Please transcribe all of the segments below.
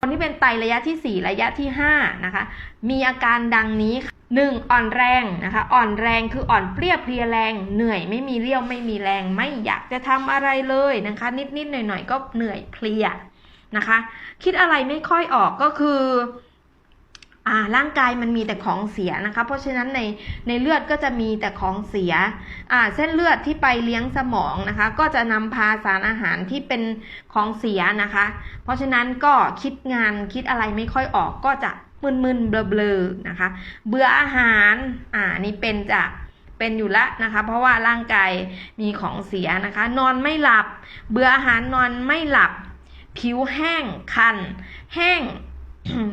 คนที่เป็นไตระยะที่ 4 ระยะที่5นะคะ มีอาการดังนี้ค่ะหนึ่งอ่อนแรงนะคะ อ่อนแรงคืออ่อนเปรี้ยเพลียแรง เหนื่อยไม่มีเรี่ยวไม่มีแรง ไม่อยากจะทำอะไรเลยนะคะ นิดๆหน่อยๆก็เหนื่อยเพลียนะคะ คิดอะไรไม่ค่อยออกก็คือ อ่าร่างกายมันมีแต่ของเสียนะคะ เพราะฉะนั้นในในเลือดก็จะมีแต่ของเสียอ่าเส้นเลือดที่ไปเลี้ยงสมองนะคะ ก็จะนำพาสารอาหารที่เป็นของเสียนะคะ เพราะฉะนั้นก็คิดงานคิดอะไรไม่ค่อยออกก็จะมึนๆเบลอๆนะคะ เบื่ออาหารอ่านี่เป็นจะเป็นอยู่ละนะคะ เพราะว่าร่างกายมีของเสียนะคะ นอนไม่หลับ เบื่ออาหารนอนไม่หลับ ผิวแห้งคัน แห้ง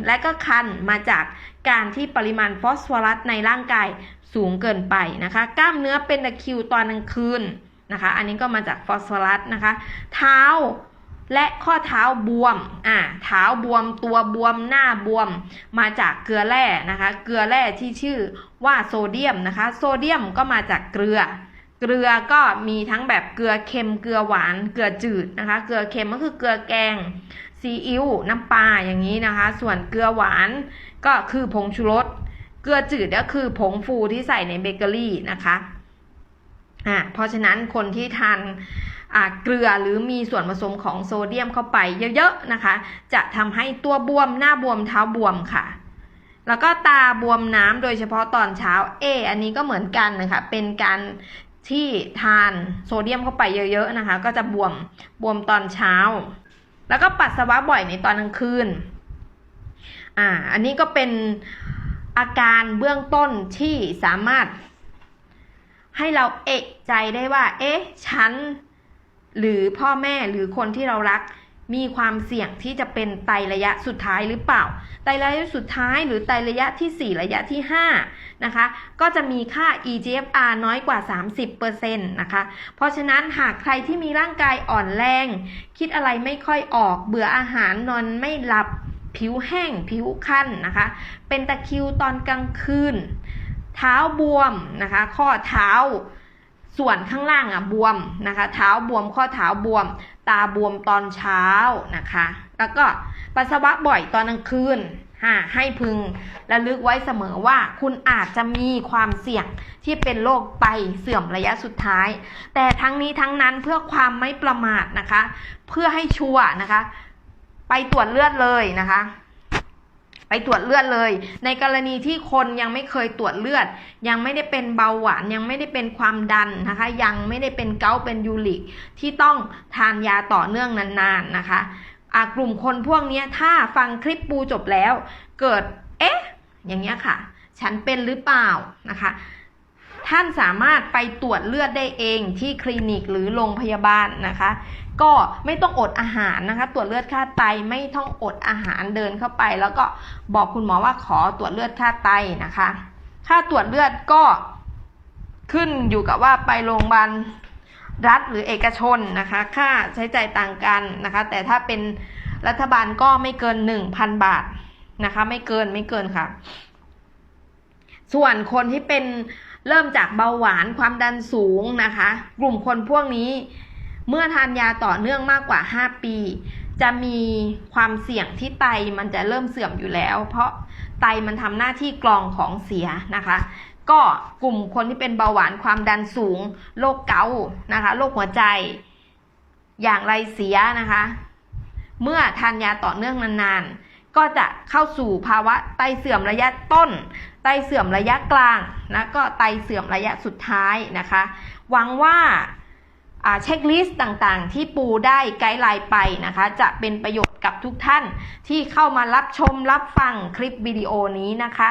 และก็คันมาจากการที่ปริมาณฟอสฟอรัสในร่างกายสูงเกินไปนะคะ กล้ามเนื้อเป็นตะคิวตอนกลางคืนนะคะ อันนี้ก็มาจากฟอสฟอรัสนะคะ เท้าและข้อเท้าบวม อ่า เท้าบวม ตัวบวม หน้าบวม มาจากเกลือแร่นะคะ เกลือแร่ที่ชื่อว่าโซเดียมนะคะ โซเดียมก็มาจากเกลือ เกลือก็มีทั้งแบบเกลือเค็มเกลือหวานเกลือจืดนะคะ เกลือเค็มก็คือเกลือแกงซีอิ๊วน้ำปลาอย่างนี้นะคะ ส่วนเกลือหวานก็คือผงชูรสเกลือจืดก็คือผงฟูที่ใส่ในเบเกอรี่นะคะอ่าเพราะฉะนั้นคนที่ทานเกลือหรือมีส่วนผสมของโซเดียมเข้าไปเยอะๆนะคะ จะทำให้ตัวบวมหน้าบวมเท้าบวมค่ะ แล้วก็ตาบวมน้ำโดยเฉพาะตอนเช้าเอ อันนี้ก็เหมือนกันนะคะ เป็นการ ที่ทานโซเดียมเข้าไปเยอะๆนะคะ ก็จะบวมบวมตอนเช้า แล้วก็ปัสสาวะบ่อยในตอนกลางคืนอ่าอันนี้ก็เป็นอาการเบื้องต้นที่สามารถ ให้เราเอกใจได้ว่า เอ๊ะ ฉัน หรือพ่อแม่หรือคนที่เรารัก มีความเสี่ยงที่จะเป็นไตระยะสุดท้ายหรือเปล่า ไตระยะสุดท้ายหรือไตระยะที่ 4 ระยะที่ 5 นะคะ ก็จะมีค่า EGFR น้อยกว่า 30%นะคะ เพราะฉะนั้นหากใครที่มีร่างกายอ่อนแรง คิดอะไรไม่ค่อยออก เบื่ออาหารนอนไม่หลับ ผิวแห้ง ผิวคันนะคะ เป็นตะคริวตอนกลางคืน เท้าบวมนะคะ ข้อเท้า ส่วนข้างล่างอะบวมนะคะ เท้าบวมข้อเท้าบวม ตาบวมตอนเช้านะคะ แล้วก็ปัสสาวะบ่อยตอนกลางคืนฮะให้พึงระลึกไว้เสมอว่าคุณอาจจะมีความเสี่ยงที่เป็นโรคไตเสื่อมระยะสุดท้าย แต่ทั้งนี้ทั้งนั้นเพื่อความไม่ประมาทนะคะ เพื่อให้ชัวร์นะคะ ไปตรวจเลือดเลยนะคะ ไปตรวจเลือดเลย ในกรณีที่คนยังไม่เคยตรวจเลือด ยังไม่ได้เป็นเบาหวาน ยังไม่ได้เป็นความดันนะคะ ยังไม่ได้เป็นเกาเป็นยูริก ที่ต้องทานยาต่อเนื่องนานๆนะคะอากลุ่มคนพวกนี้ถ้าฟังคลิปปูจบแล้ว เกิด เอ๊ะ อย่างเงี้ยค่ะ ฉันเป็นหรือเปล่านะคะ ท่านสามารถไปตรวจเลือดได้เองที่คลินิกหรือโรงพยาบาลนะคะ ก็ไม่ต้องอดอาหารนะคะ ตรวจเลือดค่าไตไม่ต้องอดอาหารเดินเข้าไป แล้วก็บอกคุณหมอว่าขอตรวจเลือดค่าไตนะคะ ค่าตรวจเลือดก็ขึ้นอยู่กับว่าไปโรงพยาบาลรัฐหรือเอกชนนะคะ ค่าใช้จ่ายต่างกันนะคะ แต่ถ้าเป็นรัฐบาลก็ไม่เกิน 1,000 บาทนะคะ ไม่เกินไม่เกินค่ะ ส่วนคนที่เป็น เริ่มจากเบาหวานความดันสูงนะคะ กลุ่มคนพวกนี้ เมื่อทานยาต่อเนื่องมากกว่า 5 ปี จะมีความเสี่ยงที่ไตมันจะเริ่มเสื่อมอยู่แล้ว เพราะไตมันทำหน้าที่กรองของเสียนะคะ ก็กลุ่มคนที่เป็นเบาหวานความดันสูงโรคเกาต์นะคะโรคหัวใจ อย่างไรเสียนะคะ เมื่อทานยาต่อเนื่องนานๆ ก็จะเข้าสู่ภาวะไตเสื่อมระยะต้น ไตเสื่อมระยะกลางและก็ไตเสื่อมระยะสุดท้ายนะคะ หวังว่าเช็คลิสต์ต่างๆ ที่ปูได้ไกด์ไลน์ไปนะคะ จะเป็นประโยชน์กับทุกท่านที่เข้ามารับชมรับฟังคลิปวิดีโอนี้นะคะ